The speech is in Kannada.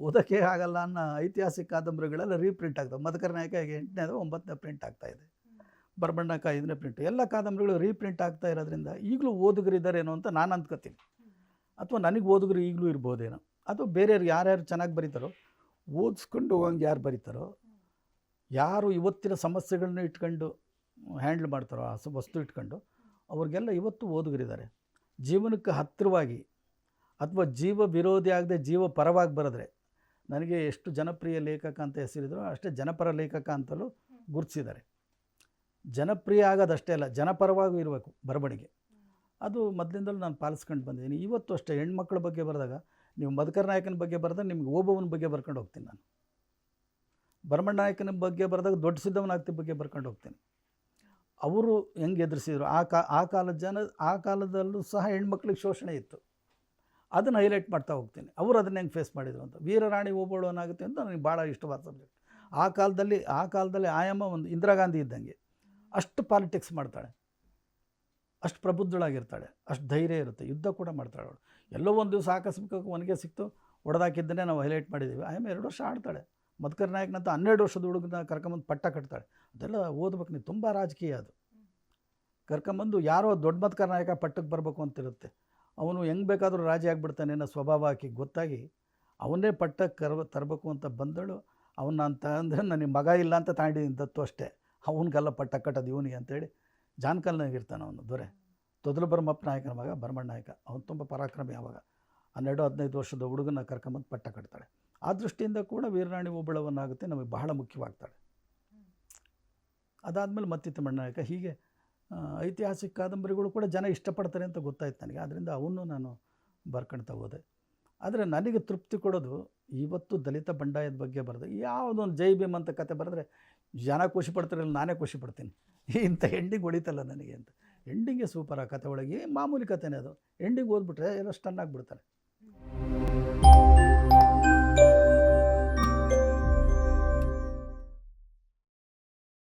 ಓದೋಕ್ಕೆ ಆಗಲ್ಲ ಅನ್ನೋ ಐತಿಹಾಸಿಕ ಕಾದಂಬರಿಗಳೆಲ್ಲ ರೀಪ್ರಿಂಟ್ ಆಗ್ತವೆ. ಮದಕರ ನಾಯಕ ಎಂಟನೇದು ಒಂಬತ್ತನೇ ಪ್ರಿಂಟ್ ಆಗ್ತಾ ಇದೆ. ಬರ್ಬಣ್ಣಕ ಐದನೇ ಪ್ರಿಂಟ್. ಎಲ್ಲ ಕಾದಂಬರಿಗಳು ರೀಪ್ರಿಂಟ್ ಆಗ್ತಾ ಇರೋದ್ರಿಂದ ಈಗಲೂ ಓದುಗರಿದ್ದಾರೇನೋ ಅಂತ ನಾನು ಅಂದ್ಕೋತೀನಿ. ಅಥವಾ ನನಗೆ ಓದುಗರು ಈಗಲೂ ಇರ್ಬೋದೇನೋ. ಅಥವಾ ಬೇರೆಯವ್ರು ಯಾರ್ಯಾರು ಚೆನ್ನಾಗಿ ಬರೀತಾರೋ, ಓದಿಸ್ಕೊಂಡು ಹೋಗಂಗೆ ಯಾರು ಬರೀತಾರೋ, ಯಾರು ಇವತ್ತಿನ ಸಮಸ್ಯೆಗಳನ್ನ ಇಟ್ಕೊಂಡು ಹ್ಯಾಂಡ್ಲ್ ಮಾಡ್ತಾರೋ, ಆ ವಸ್ತು ಇಟ್ಕೊಂಡು ಅವ್ರಿಗೆಲ್ಲ ಇವತ್ತು ಓದುಗರಿದ್ದಾರೆ ಜೀವನಕ್ಕೆ ಹತ್ತಿರವಾಗಿ ಅಥವಾ ಜೀವ ವಿರೋಧಿ ಆಗದೆ ಜೀವ ಪರವಾಗಿ ಬರೆದ್ರೆ ನನಗೆ ಎಷ್ಟು ಜನಪ್ರಿಯ ಲೇಖಕ ಅಂತ ಹೆಸರಿದ್ರು ಅಷ್ಟೇ ಜನಪರ ಲೇಖಕ ಅಂತಲೂ ಗುರುತಿಸಿದ್ದಾರೆ. ಜನಪ್ರಿಯ ಆಗೋದಷ್ಟೇ ಅಲ್ಲ, ಜನಪರವಾಗೂ ಇರಬೇಕು ಬರವಣಿಗೆ. ಅದು ಮೊದಲಿಂದಲೂ ನಾನು ಪಾಲಿಸ್ಕೊಂಡು ಬಂದಿದ್ದೀನಿ. ಇವತ್ತು ಅಷ್ಟೇ ಹೆಣ್ಮಕ್ಳ ಬಗ್ಗೆ ಬರೆದಾಗ, ನೀವು ಮಧುಕರ್ ನಾಯಕನ ಬಗ್ಗೆ ಬರೆದಾಗ ನಿಮ್ಗೆ ಓಬವ್ವನ ಬಗ್ಗೆ ಬರ್ಕೊಂಡು ಹೋಗ್ತೀನಿ ನಾನು. ಭರಮಣ್ಣ ನಾಯಕನ ಬಗ್ಗೆ ಬರೆದಾಗ ದೊಡ್ಡ ಸಿದ್ದವನಾಗ್ತಿ ಬಗ್ಗೆ ಬರ್ಕೊಂಡು ಹೋಗ್ತೀನಿ. ಅವರು ಹೆಂಗೆ ಎದುರಿಸಿದ್ರು? ಆ ಕಾ, ಆ ಕಾಲದ ಜನ, ಆ ಕಾಲದಲ್ಲೂ ಸಹ ಹೆಣ್ಮಕ್ಳಿಗೆ ಶೋಷಣೆ ಇತ್ತು. ಅದನ್ನು ಹೈಲೈಟ್ ಮಾಡ್ತಾ ಹೋಗ್ತೀನಿ. ಅವರು ಅದನ್ನ ಹೆಂಗೆ ಫೇಸ್ ಮಾಡಿದರು ಅಂತ. ವೀರರಾಣಿ ಓಬಳವನಾಗುತ್ತೆ ಅಂತ ನನಗೆ ಭಾಳ ಇಷ್ಟವಾದ ಸಬ್ಜೆಕ್ಟ್ ಆ ಕಾಲದಲ್ಲಿ ಆ ಕಾಲದಲ್ಲಿ ಆಯಮ್ಮ ಒಂದು ಇಂದಿರಾ ಗಾಂಧಿ ಇದ್ದಂಗೆ ಅಷ್ಟು ಪಾಲಿಟಿಕ್ಸ್ ಮಾಡ್ತಾಳೆ. ಅಷ್ಟು ಪ್ರಬುದ್ಧಳಾಗಿರ್ತಾಳೆ. ಅಷ್ಟು ಧೈರ್ಯ ಇರುತ್ತೆ. ಯುದ್ಧ ಕೂಡ ಮಾಡ್ತಾಳೆ ಅವಳು. ಎಲ್ಲೋ ಒಂದು ದಿವಸ ಆಕಸ್ಮಿಕ ಒನಗೆ ಸಿಕ್ತು. ಹೊಡೆದಾಕಿದ್ದನ್ನೇ ನಾವು ಹೈಲೈಟ್ ಮಾಡಿದ್ದೀವಿ. ಆಯಮ್ಮ ಎರಡು ವರ್ಷ ಆಡ್ತಾಳೆ. ಮಧುಕರ್ ನಾಯಕನಂತ ಹನ್ನೆರಡು ವರ್ಷದ ಹುಡುಗನ ಕರ್ಕೊಂಬಂದು ಪಟ್ಟ ಕಟ್ತಾಳೆ. ಅದೆಲ್ಲ ಓದ್ಬೇಕು. ನೀವು ತುಂಬ ರಾಜಕೀಯ ಅದು. ಕರ್ಕೊಂಬಂದು ಯಾರೋ ದೊಡ್ಡ ಮಧುಕರ್ ನಾಯಕ ಪಟ್ಟಕ್ಕೆ ಬರಬೇಕು ಅಂತಿರುತ್ತೆ. ಅವನು ಹೆಂಗೆ ಬೇಕಾದರೂ ರಾಜಿ ಆಗಿಬಿಡ್ತಾನೆ ಅನ್ನೋ ಸ್ವಭಾವ ಆಕಿ ಗೊತ್ತಾಗಿ ಅವನೇ ಪಟ್ಟಕ್ಕೆ ಕರ್ವ ತರಬೇಕು ಅಂತ ಬಂದಳು. ಅವನ್ನ ಅಂತ ಅಂದರೆ ನನಗೆ ಮಗ ಇಲ್ಲ ಅಂತ ತಾಂಡಿದ್ದೀನಿ ದತ್ತು ಅಷ್ಟೇ. ಅವನಿಗೆಲ್ಲ ಪಟ್ಟ ಕಟ್ಟೋದು ಇವನಿಗೆ ಅಂತೇಳಿ ಜಾನ್ಕಲ್ನಾಗ ಇರ್ತಾನೆ ಅವನು ದೊರೆ. ತೊದಲು ಬರಮಪ್ಪ ನಾಯಕನ ಮಗ ಭರಮಣ್ಣ ನಾಯಕ. ಅವನು ತುಂಬ ಪರಾಕ್ರಮಿ ಅವಾಗ. ಹನ್ನೆರಡು ಹದಿನೈದು ವರ್ಷದ ಹುಡುಗನ ಕರ್ಕೊಂಬಂದು ಪಟ್ಟ ಕಟ್ತಾಳೆ. ಆ ದೃಷ್ಟಿಯಿಂದ ಕೂಡ ವೀರರಾಣಿ ಒಬ್ಬಳವನ್ನಾಗುತ್ತೆ ನಮಗೆ ಬಹಳ ಮುಖ್ಯವಾಗ್ತಾಳೆ. ಅದಾದಮೇಲೆ ಮತ್ತಿತ್ತ ನಾಯಕ. ಹೀಗೆ ಐತಿಹಾಸಿಕ ಕಾದಂಬರಿಗಳು ಕೂಡ ಜನ ಇಷ್ಟಪಡ್ತಾರೆ ಅಂತ ಗೊತ್ತಾಯ್ತು ನನಗೆ. ಆದ್ದರಿಂದ ಅವನ್ನು ನಾನು ಬರ್ಕೊಳ್ತಾ ಹೋದೆ. ಆದರೆ ನನಗೆ ತೃಪ್ತಿ ಕೊಡೋದು ಇವತ್ತು ದಲಿತ ಬಂಡಾಯದ ಬಗ್ಗೆ ಬರೆದು ಯಾವುದೊಂದು ಜೈ ಭೀಮ್ ಅಂತ ಕತೆ ಬರೆದ್ರೆ, ಜನ ಖುಷಿ ಪಡ್ತಾರಲ್ಲ ನಾನೇ ಖುಷಿ ಪಡ್ತೀನಿ. ಇಂಥ ಎಂಡಿಂಗ್ ಹೊಡಿತಲ್ಲ ನನಗೆ ಅಂತ. ಎಂಡಿಂಗೇ ಸೂಪರ್ ಆ ಕತೆ ಒಳಗೆ, ಮಾಮೂಲಿ ಕತೆನೇ ಅದು. ಎಂಡಿಂಗ್ ಓದ್ಬಿಟ್ರೆ ಎಲ್ಲ ಸ್ಟನ್ ಆಗಿಬಿಡ್ತಾರೆ.